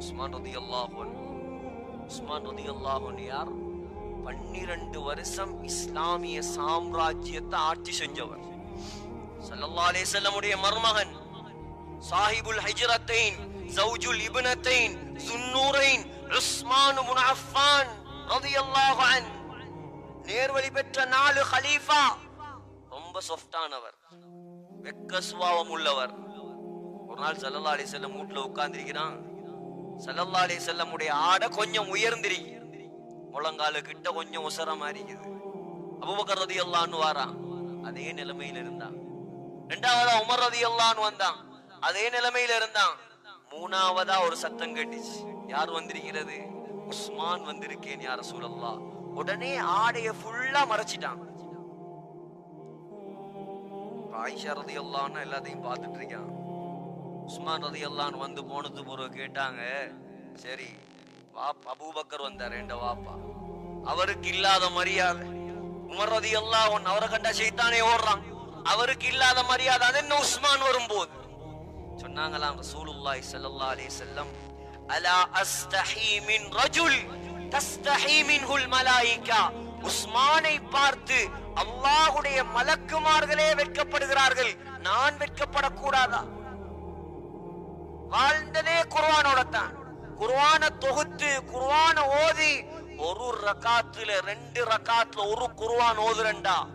உஸ்மான் ரதி அல்லாஹன் உஸ்மான் ரதி அல்லாஹன் யார்? பன்னிரண்டு வருஷம் இஸ்லாமிய சாம்ராஜ்யத்தை ஆட்சி செஞ்சவர். சல்லல்லா அலைஹி வஸல்லமுடைய மருமகன் சாஹிபுல் ஹிஜ்ரத்தைன் ஜௌஜுல் இப்னத்தைன் சுன்னூரைன் உஸ்மான் முனாஃபான் ரதி ரலியல்லாஹு நேர்வழி பெற்ற நாலு ஹலீஃபா ரொம்ப சொஃப்டானவர் வெக்க சுபாவம் உள்ளவர். ஒரு நாள் சல்லல்லா அலி செல்லம் வீட்டுல உட்கார்ந்திருக்கிறான். சல்லல்லா செல்லமுடைய ஆடை கொஞ்சம் உயர்ந்திருக்கு. முழங்கால கிட்ட கொஞ்சம் உசரமா இருக்குது. அபுபக்கர் ரதி அல்லான்னு வாரான். அதே நிலைமையில இருந்தான். ரெண்டாவதா உமர் ரதி அல்லான்னு வந்தான். அதே நிலைமையில இருந்தான். மூணாவதா ஒரு சத்தம் கேட்டுச்சு. யார் வந்திருக்கிறது? உஸ்மான் வந்திருக்கேன் யார சூழல்லா உடனே ஆடைய ஃபுல்லா மறைச்சிட்டான். ஆயிஷா ரதி அல்லான்னு எல்லாத்தையும் பார்த்துட்டு இருக்கான். உஸ்மான் ரதி அல்லான்னு வந்து போனது பிறகு கேட்டாங்க சரி வாப் அபூபக்கர் வந்தார் என்ற வாப்பா. அவருக்கு இல்லாத மரியாதை. உமர் ரதி அல்லாஹ் அவரை கண்டா செய்தானே ஓடுறான். அவருக்கு இல்லாத மரியாதை அது என்ன உஸ்மான் வரும்போது. சொன்னாங்களாம் ரசூலுல்லாஹி ஸல்லல்லாஹு அலைஹி வஸல்லம் அலா அஸ்தஹி மின் ரஜுல் தஸ்தஹி மின்ஹுல் மலாயிகா. உஸ்மானை பார்த்து அல்லாஹுடைய மலக்குமார்களே வெட்கப்படுகிறார்கள். நான் வெட்கப்படக்கூடாதா? வாழ்ந்ததே குர்வானோட தான் குர்வான தொகுத்து குர்வான ஓதி ஒரு ரகாத்துல ரெண்டு ரகாத்துல ஒரு குர்வான் ஓதுறண்டா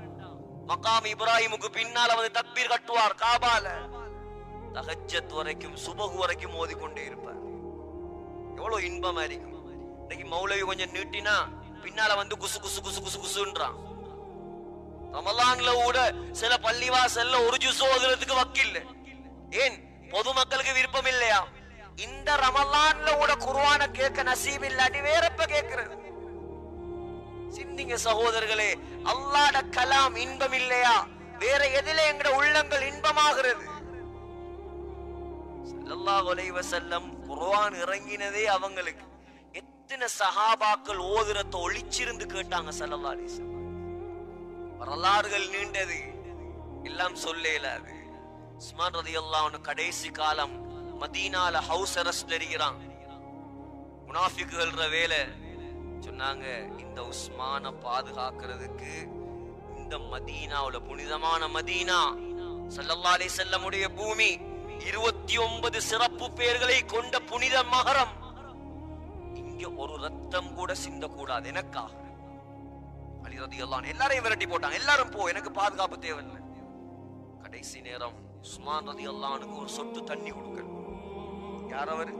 மகாம் இப்ராஹிமுக்கு பின்னால வந்து தக்பீர் கட்டுவார் காபால. தகச்சத் வரைக்கும் சுபகு வரைக்கும் ஓதிக்கொண்டே இருப்பார். எவ்வளவு இன்பமா இருக்கும். இன்னைக்கு மௌலவி கொஞ்சம் நீட்டினா பின்னால வந்து குசு குசு குசு குசு குசுன்றான். ரமலான்ல கூட சில பள்ளிவாசல்ல ஒரு ஜூஸ் ஓதுறதுக்கு வக்கில்ல. ஏன்? பொதுமக்களுக்கு விருப்பம் இல்லையா இந்த ரமலான்ல கூட குருவான கேட்க நசீப் இல்லாட்டி வேற எப்ப கேட்கிறது. சிந்திங்க சகோதரர்களே அல்லாட கலாம் இன்பம் இல்லையா வேற எதில எங்கட உள்ளங்கள் இன்பமாகிறது. சல்லல்லாஹு அலைஹி வஸல்லம் குர்ஆன் இறங்கினதே அவங்களுக்கு. எத்தனை சஹாபாக்கள் ஓதுறத ஒளிச்சிருந்து கேட்டாங்க சல்லல்லாஹு அலைஹி வஸல்லம். வரலாறுகள் நீண்டது. எல்லாம் சொல்லேல அது. உஸ்மான் ரதி அல்லாஹ் கடைசி காலம் மதீனால ஹவுஸ் அரெஸ்ட்ல இருக்கிறான் முனாஃபிக்குகள்ற வேலை சொன்னாங்க இந்த உஸ்மான பாதுகாக்கிறதுக்கு இந்த மதீனாவுல புனிதமான மதீனா சல்லல்லா அலி செல்லமுடைய பூமி இருபத்தி ஒன்பது சிறப்பு பெயர்களை கொண்ட புனித மகரம். இங்க ஒரு ரத்தம் கூட சிந்தக்கூடாது எனக்காக. அலி ரதி எல்லாரையும் விரட்டி போட்டாங்க எல்லாரும் போ எனக்கு பாதுகாப்பு தேவையில்லை. கடைசி நேரம் உஸ்மான் ரதி ஒரு சொட்டு தண்ணி கொடுக்க யார் அவர்?